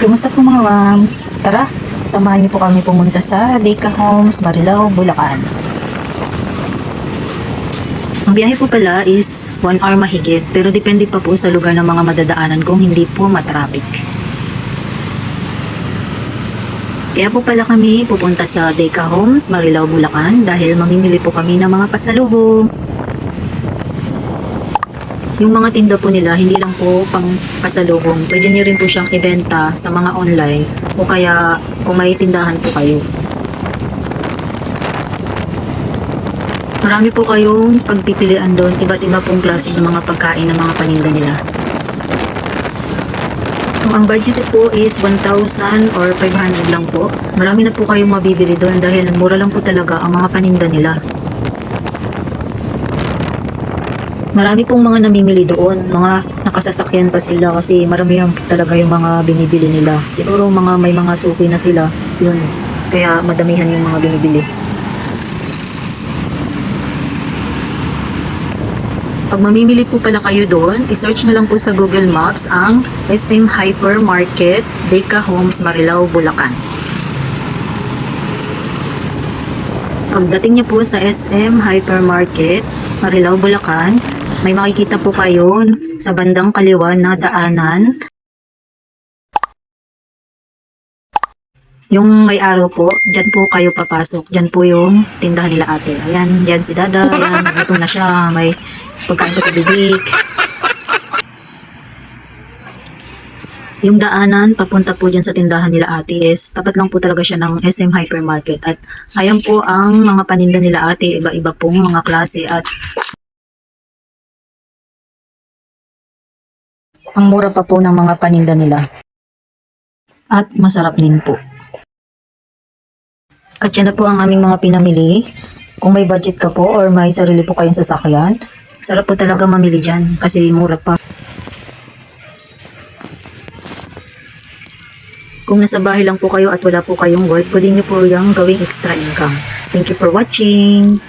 Kumusta po mga mams? Tara, samahan niyo po kami pumunta sa Deca Homes, Marilao, Bulacan. Ang biyahe po pala is 1 hour mahigit pero depende pa po sa lugar ng mga madadaanan kung hindi po matraffic. Kaya po pala kami pupunta sa Deca Homes, Marilao, Bulacan dahil mamimili po kami ng mga pasalubong. Yung mga tinda po nila, hindi lang po pang pasalubong. Pwede niyo rin po siyang ibenta sa mga online o kaya kung may tindahan po kayo. Marami po kayong pagpipilian doon, iba't iba pong klase ng mga pagkain ng mga paninda nila. Kung ang budget po is 1,000 or 500 lang po, marami na po kayong mabibili doon dahil mura lang po talaga ang mga paninda nila. Marami pong mga namimili doon, mga nakasasakyan pa sila kasi maramihan talaga yung mga binibili nila. Siguro mga may mga suki na sila, yun. Kaya madamihan yung mga binibili. Pag mamimili po pala kayo doon, isearch na lang po sa Google Maps ang SM Hypermarket, Deca Homes, Marilao, Bulacan. Pagdating niyo po sa SM Hypermarket, Marilao, Bulacan, may makikita po kayo sa bandang kaliwa na daanan. Yung may araw po, dyan po kayo papasok. Dyan po yung tindahan nila ate. Ayan, dyan si dada. Ayan, nagutom na siya. May pagkain pa sa bibig. Yung daanan, papunta po dyan sa tindahan nila ate is, tapat lang po talaga siya ng SM Hypermarket. At ayan po ang mga paninda nila ate, iba-iba pong mga klase at ang mura pa po ng mga paninda nila. At masarap din po. At yan na po ang aming mga pinamili. Kung may budget ka po or may sarili po kayong sasakyan, sarap po talaga mamili dyan kasi mura pa. Kung nasa bahay lang po kayo at wala po kayong work, pwede nyo po yung gawing extra income. Thank you for watching!